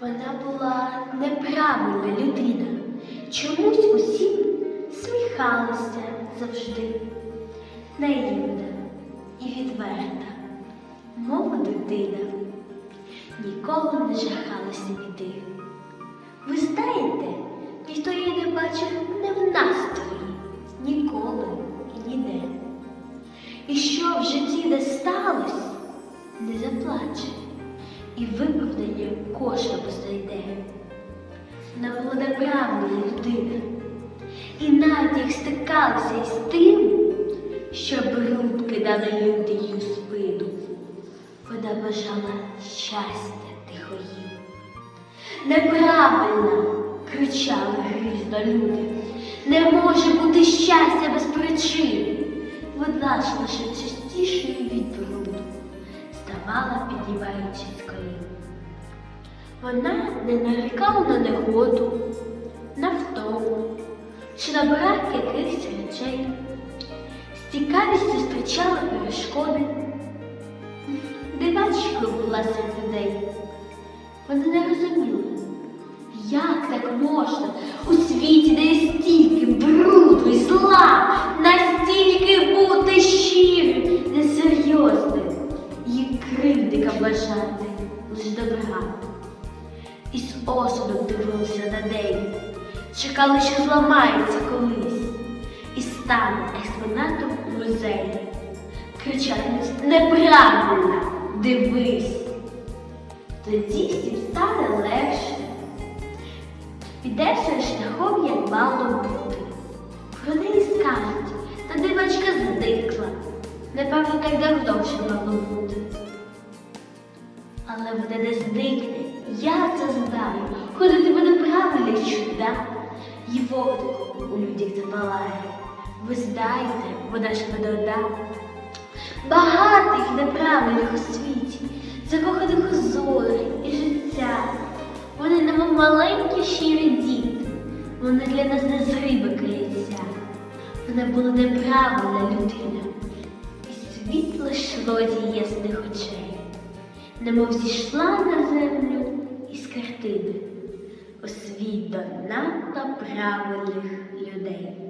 Вона була неправильна людина. Чомусь усі сміхалися завжди. Наївна і відверта, мов дитина. Ніколи не жахалася біди. Ви знаєте, ніхто її не бачив не в настрої, ніколи і ніде. І що в житті не сталося, не заплаче, і виправдання Вона неправильна людина, і навіть як стикалися із тим, що бруд кидали люди їй спину, вона бажала щастя тихо їм. Неправильно, кричали грізно люди. Не може бути щастя без причини. Вода ж лише частішою від бруду, ставала, піднімаючись з колін. Вона не нарікала на негоду, на чи на брак якихось речей. З цікавістю зустрічала перешкоди. Дивачкою була серед людей. Вони не розуміли, як так можна у світі, де є стільки бруду і зла, настільки бути щирим, несерйозним, і кривдика бажати лиш добра. І з осудом дивилися на неї, чекали, що зламається колись, і стане експонатом музею. Кричати неправильно, дивись. Тоді всім стане легше. Підеш шляхом, як мало бути. Про неї скажуть, та дивачка зникла. Напевно, так давно вже мало бути. Але вона не зникне, я це знаю. Ходити буде правильно. І вогник у людях запалає. Ви знаєте, вона ж не. Багатих неправильних у світі, закоханих у зорі і життя. Вони немов маленькі щирі діти. Вони для нас не з риби криця. Вона була неправильна людина. І світло йшло з ясних очей, немов зійшла на землю із картини у світ до надто правильних людей.